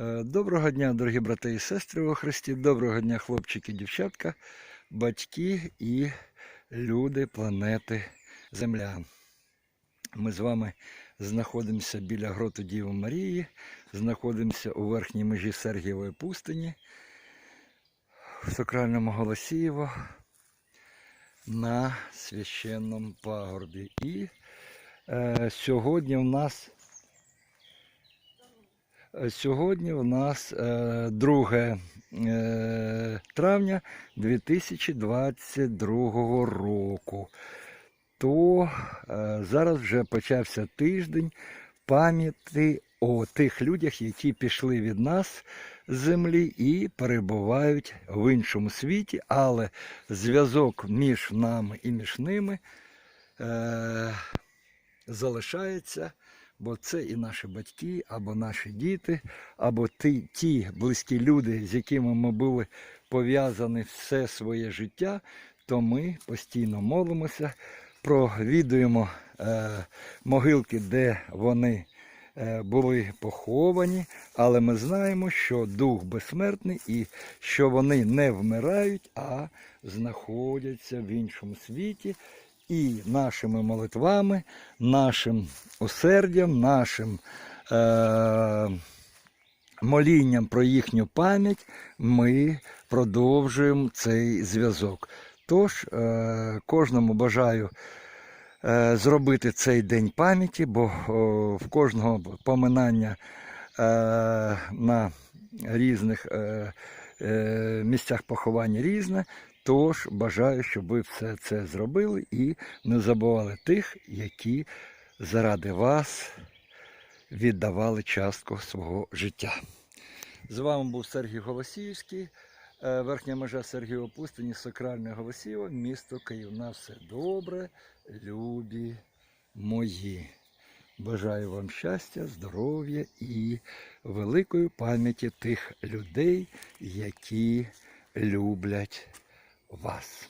Е, Доброго дня, дорогі брати і сестри у Христі. Доброго дня, хлопчики, дівчатка, батьки і люди планети Земля. Ми з вами знаходимося біля гроту Діви Марії, знаходимося у верхній межі Сергієвої пустині, в сакральному Голосієво на священному пагорбі. І е, сьогодні в нас Сьогодні у нас е, 2 е, травня 2022 року. То е, зараз вже почався тиждень пам'яті о тих людях, які пішли від нас з землі і перебувають в іншому світі, але зв'язок між нами і між ними е, залишається бо це і наші батьки, або наші діти, або ті, ті близькі люди, з якими ми були пов'язані все своє життя, то ми постійно молимося, провідуємо е, могилки, де вони е, були поховані, але ми знаємо, що дух безсмертний і що вони не вмирають, а знаходяться в іншому світі. І нашими молитвами, нашим усердям, нашим е- молінням про їхню пам'ять ми продовжуємо цей зв'язок. Тож е- кожному бажаю е- зробити цей день пам'яті, бо в кожного поминання е- на різних е- місцях поховання різне. Тож бажаю, щоб ви все це зробили і не забували тих, які заради вас віддавали частку свого життя. З вами був Сергій Голосіївський, е, верхня межа Сергієва пустині, Сакральне Голосієво, місто Київ. На все добре, любі мої. Бажаю вам щастя, здоров'я і великої пам'яті тих людей, які люблять вас.